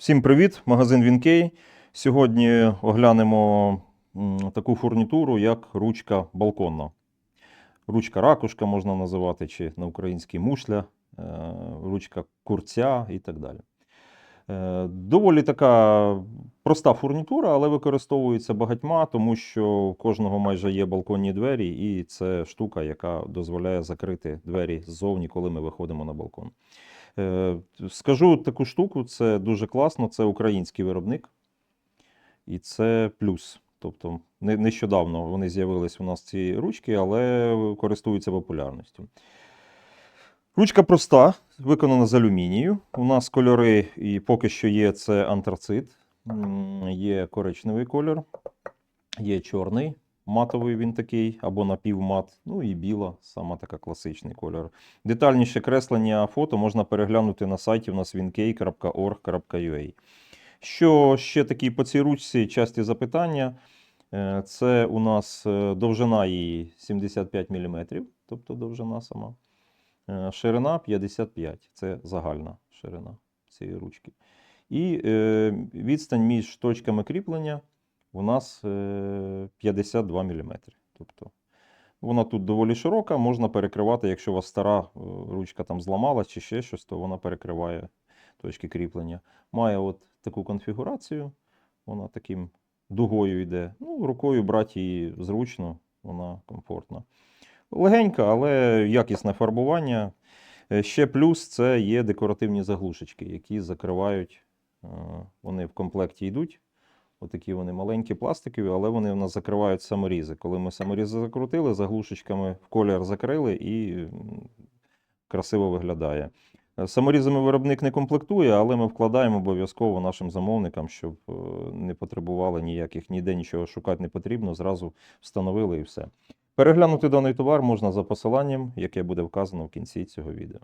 Всім привіт, магазин Вінкей. Сьогодні оглянемо таку фурнітуру, як ручка балконна. Ручка ракушка можна називати, чи на українській мушля, е, ручка курця і так далі. Е, Доволі така проста фурнітура, але використовується багатьма, тому що у кожного майже є балконні двері, і це штука, яка дозволяє закрити двері ззовні, коли ми виходимо на балкон. Е, Скажу таку штуку, це дуже класно, це український виробник, і це плюс. Тобто нещодавно вони з'явились у нас ці ручки, але користуються популярністю. Ручка проста, виконана з алюмінію. У нас кольори, і поки що є це антрацит, є коричневий кольор, є чорний, матовий він такий, або напівмат, ну і біла, сама така класичний кольор. Детальніше креслення фото можна переглянути на сайті у нас winkey.org.ua. Що ще такі по цій ручці часті запитання? Е, Це у нас е, довжина її 75 мм, тобто довжина сама. Е, Ширина 55, це загальна ширина цієї ручки. І е, відстань між точками кріплення у нас е, 52 мм. Тобто вона тут доволі широка, можна перекривати, якщо у вас стара е, ручка там зламалась чи ще щось, то вона перекриває точки кріплення. Має от таку конфігурацію, вона таким дугою йде. Ну, рукою брати її зручно, вона комфортна. Легенька, але якісне фарбування. Е, Ще плюс це є декоративні заглушечки, які закривають, е, вони в комплекті йдуть. Отакі вони маленькі, пластикові, але вони у нас закривають саморізи. Коли ми саморізи закрутили, заглушечками в колір закрили і красиво виглядає. Е, Саморізами виробник не комплектує, але ми вкладаємо обов'язково нашим замовникам, щоб не потребували ніяких ніде нічого шукати не потрібно. Зразу встановили і все. Переглянути даний товар можна за посиланням, яке буде вказано в кінці цього відео.